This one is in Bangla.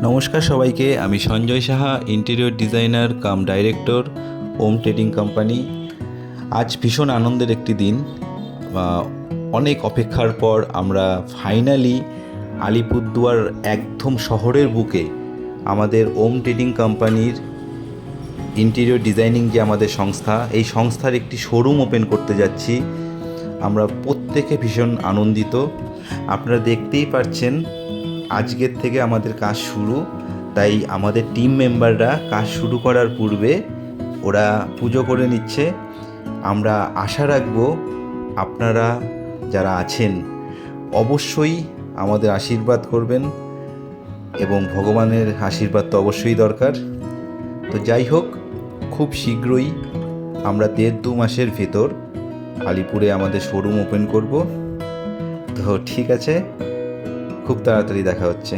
নমস্কার সবাইকে, আমি Sanjay Saha interior designer cum director Om trading company আজ ভীষণ আনন্দের একটি দিন। অনেক অপেক্ষার পর আমরা ফাইনালি আলিপুরদুয়ার একদম শহরের বুকে আমাদের ওম ট্রেডিং কোম্পানির ইন্টেরিয়র ডিজাইনিং যে আমাদের সংস্থা, এই সংস্থার একটি শোরুম ওপেন করতে যাচ্ছি। আমরা প্রত্যেকে ভীষণ আনন্দিত। আপনারা দেখতেই পাচ্ছেন আজকের থেকে আমাদের কাজ শুরু। তাই আমাদের টিম মেম্বাররা কাজ শুরু করার পূর্বে ওরা পুজো করে নিচ্ছে। আমরা আশা রাখব আপনারা যারা আছেন, অবশ্যই আমাদের আশীর্বাদ করবেন এবং ভগবানের আশীর্বাদ তো অবশ্যই দরকার। তো যাই হোক, খুব শীঘ্রই আমরা দেড় দু মাসের ভেতর আলিপুরে আমাদের শোরুম ওপেন করব। তো ঠিক আছে খুব তাড়াতাড়ি দেখা হচ্ছে।